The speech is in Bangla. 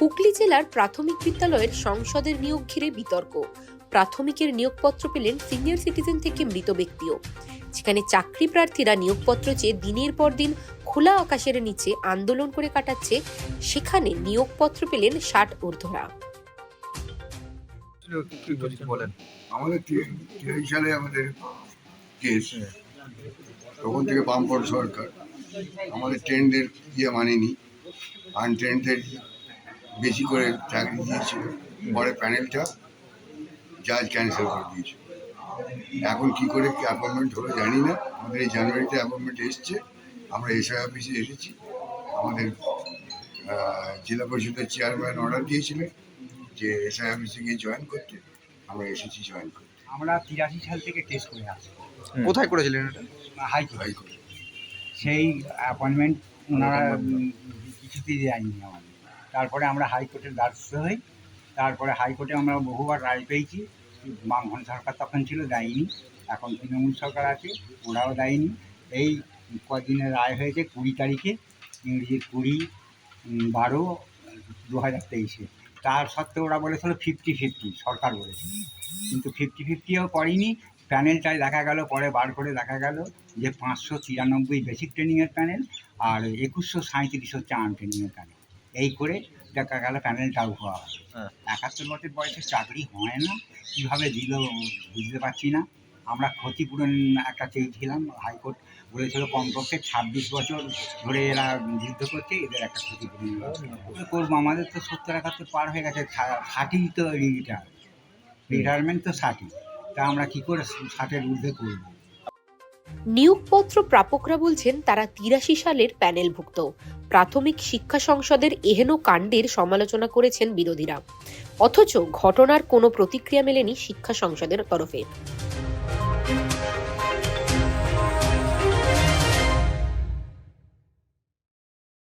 হুগলি জেলার প্রাথমিক বিদ্যালয়ের সংসদের নিয়োগ ঘিরে বিতর্ক। প্রাথমিকের নিয়োগপত্র পেলেন সিনিয়র সিটিজেন থেকে মৃত ব্যক্তিও। যেখানে চাকরি প্রার্থীরা নিয়োগপত্র চেয়ে দিনের পর দিন খোলা আকাশের নিচে আন্দোলন করে কাটাচ্ছে, সেখানে নিয়োগপত্র পেলেন ষাট ঊর্ধ্বরা। বলেন। আমাদের তি- তিরাশি সালে আমাদের কেস। তখন থেকে বামপট সরকার। আমাদের ট্রেনদের ইয়ে মানেনি। আনট্রেনদের বেশি করে চাকরি দিয়েছিল। পরে প্যানেলটা জাজ ক্যান্সেল করে দিয়েছিল এখন কি করে কি অ্যাপয়েন্টমেন্ট হলো জানি না। আমাদের এই জানুয়ারিতে অ্যাপয়েন্টমেন্ট এসছে। আমরা এসআই অফিসে এসেছি। আমাদের জেলা পরিষদের চেয়ারম্যান অর্ডার দিয়েছিলেন। যে এসআই অফিসে গিয়ে জয়েন করতে আমরা এসেছি জয়েন করতে। আমরা তিরাশি সাল থেকে টেস্ট করে আসি কোথায় করেছিলেন এটা হাইকোর্ট হাইকোর্টে সেই অ্যাপয়েন্টমেন্ট ওনারা কিছুতেই দেয়নি আমাদের। তারপরে আমরা হাইকোর্টের দ্বারস্থ হই। তারপরে হাইকোর্টে আমরা বহুবার রায় পেয়েছি। বামফ্রন্ট সরকার তখন ছিল দেয়নি। এখন তৃণমূল সরকার আছে ওরাও দেয়নি। এই কদিনের রায় হয়েছে কুড়ি তারিখে ইংরেজির কুড়ি বারো দু হাজার তেইশে। তার সত্ত্বেও ওরা বলেছিল ফিফটি ফিফটি সরকার বলেছিল। কিন্তু ফিফটি ফিফটিও করেনি। প্যানেলটায় দেখা গেল পরে বার করে দেখা গেল যে পাঁচশো তিরানব্বই বেসিক ট্রেনিংয়ের প্যানেল আর একুশশো সাঁত্রিশ হচ্ছে আন ট্রেনিংয়ের প্যানেল। এই করে দেখা গেল প্যানেলটাও হওয়া হ্যাঁ। একাত্তর বছর বয়সে চাকরি হয় না। কীভাবে দিল বুঝতে পারছি না। আমরা ক্ষতিপূরণ একটা চেয়েছিলাম হাইকোর্ট বলেছিল কমপক্ষে ছাব্বিশ বছর ধরে এরা যুদ্ধ করছে, এদের একটা ক্ষতিপূরণ করব, আমাদের তো সত্তর একাত্তর পার হয়ে গেছে ষাটই তো রিটায়ার রিটায়ারমেন্ট তো ষাটই। তা আমরা কী করে ষাটের ঊর্ধ্বে করব? নিয়োগপত্র প্রাপকরা বলছেন তারা তিরাশি সালের প্যানেলভুক্ত। প্রাথমিক শিক্ষা সংসদের এহেন কাণ্ডের সমালোচনা করেছেন বিরোধীরা। অথচ ঘটনার কোনো প্রতিক্রিয়া মেলেনি শিক্ষা সংসদের তরফে।